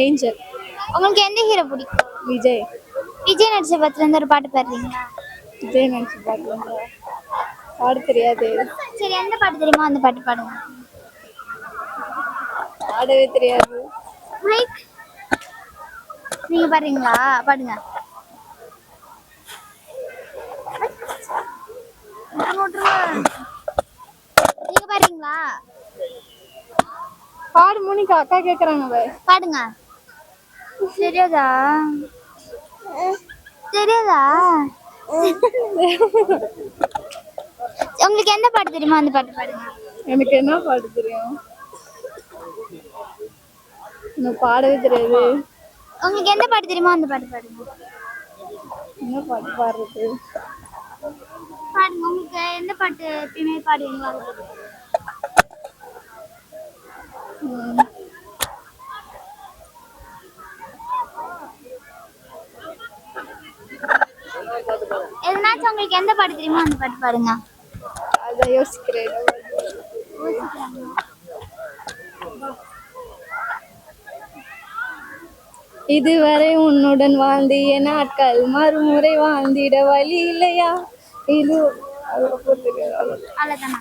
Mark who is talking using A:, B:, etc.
A: Angel
B: உங்களுக்கு எந்த hero பிடிக்கும்?
A: விஜய்.
B: விஜய் நடிச்ச படத்துல இருந்து ஒரு பாட்டு பாடுறீங்களா?
A: விஜய் நினச்சி பார்க்கலாம் பாட தெரியாது.
B: சரி எந்த பாட்டு தெரியுமோ அந்த பாட்டு பாடுங்க.
A: பாடவே தெரியாது.
B: மைக் நீங்க பாடுறீங்களா? பாடுங்க. நீங்க பாடுறீங்களா?
A: பாடு மோனிகா அக்கா கேட்குறாங்க பாய்
B: பாடுங்க. தெரியாதா? தெரியாதா? உங்களுக்கு எந்த பாட்டு தெரியுமோ அந்த பாட்டு பாடுங்க.
A: எனக்கு என்ன பாட தெரியும்? எனக்கு பாடவே தெரியாது.
B: உங்களுக்கு எந்த பாட்டு தெரியுமோ அந்த பாட்டு பாடுங்க.
A: என்ன பாட்டு பாடுறது?
B: பாடுங்க உங்களுக்கு எந்த பாட்டு எப்பயுமே பாடுவீங்களோ எதனாச்சும் உங்களுக்கு எந்த பாட்டு தெரியுமோ அந்த பாட்டு பாடுங்க
A: அதான் யோசிக்கிறேன். இதுவரை உன்னுடன் வாழ்ந்திய நாட்கள் மறுமுறை வாழ்ந்திட வழி இல்லையா? இது அதுக்கப்புறம் தெரியாது
B: அவ்வளோதானா